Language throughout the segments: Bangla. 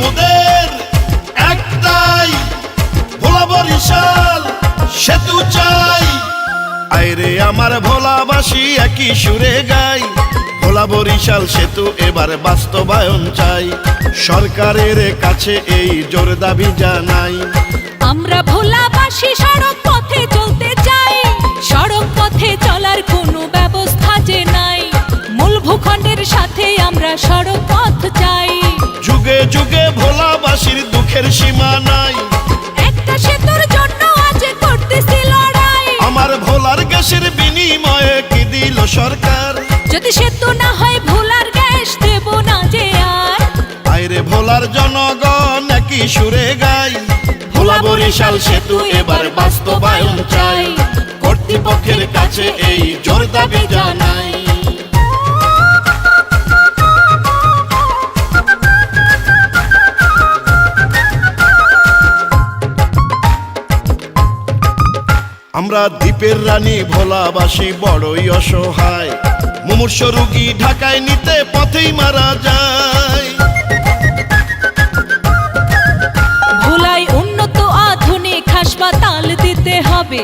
মোদের একটাই, ভোলা বরিশাল, সেতু চাই। আইরে আমার ভোলাবাসী একই সুরে গাই, ভোলা বরিশাল সেতু এবার বাস্তবায়ন চাই। সরকারের কাছে এই জোর দাবি জানাই। আমরা ভোলাবাসী সড়ক পথে চলতে চাই, সড়ক পথে চলার কোনো ব্যবস্থা যে নাই। মূল ভূখণ্ডের সাথে আমরা সড়ক পথ চাই। যুগে যুগে ভোলাবাসীর দুঃখের সীমা নাই। একটা সেতুর জন্য আজ করতেছি লড়াই। আমার ভোলার গ্যাসের বিনিময়ে কি দিল সরকার? যদি সেতু না হয় ভোলার গ্যাস দেব না যে আর। আইরে ভোলার জনগণ একই সুরে গাই। ভোলা বরিশাল সেতু এবার বাস্তবায়ন চাই। কর্তৃপক্ষের কাছে এই জোর দাবি জানাই। আমরা দ্বীপের রানী ভোলাবাসী বড়ই অসহায়। মুমূর্ষ রুগী ঢাকায় নিতে পথেই মারা যায়। ভোলায় উন্নত আধুনিক হাসপাতাল দিতে হবে।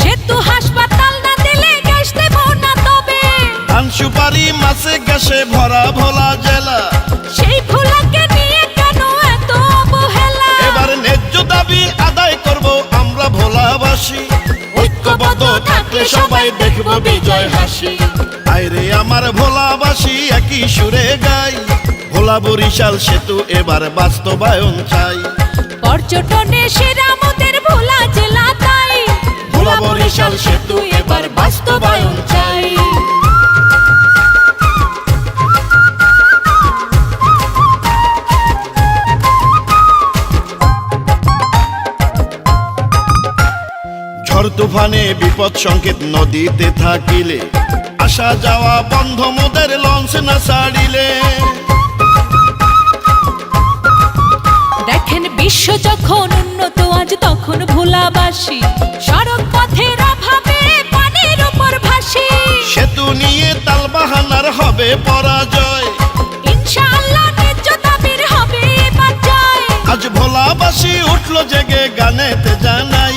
সেতু হাসপাতাল না দিলে গ্যাস দেব না তবে। ধান সুপারি মাছে গ্যাসে ভরা ভোলা থাকলে সবাই দেখব বিজয় হাসি। আইরে আমার ভোলাবাসী একই সুরে গাই। ভোলা বরিশাল সেতু এবার বাস্তবায়ন চাই। পর্যটনে সেরা মোদের ভোলা ঝড় তুফানে বিপদ সংকেত নদীতে থাকিলে। আসা যাওয়া বন্ধ মোদের লঞ্চ না ছাড়িলে দেখেন বিশ্ব যখন উন্নত আজ তখন ভোলাবাসী। সড়ক পথের অভাবে পানির উপর ভাসি। সেতু নিয়ে তালবাহানার হবে পরাজয়। ইনশাআল্লাহ ন্যায্য দাবির হবে এবার আজ ভোলাবাসী উঠল জেগে গানেতে জানাই।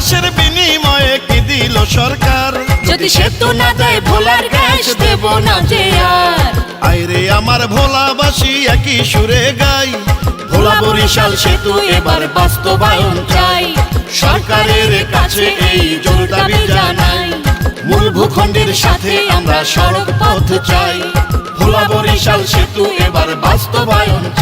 গ্যাসের বিনিময়ে কি দিল সরকার? যদি সেতু না দেয় ভোলার গ্যাস দেব না যে আর। আইরে আমার ভোলাবাসী একই সুরে গাই। ভোলা বরিশাল সেতু এবার বাস্তবায়ন চাই। সরকারের কাছে এই জোর দাবি জানাই। মূল ভূখণ্ডের সাথে আমরা সড়ক পথ চাই। ভোলা বরিশাল সেতু এবার বাস্তবায়ন চাই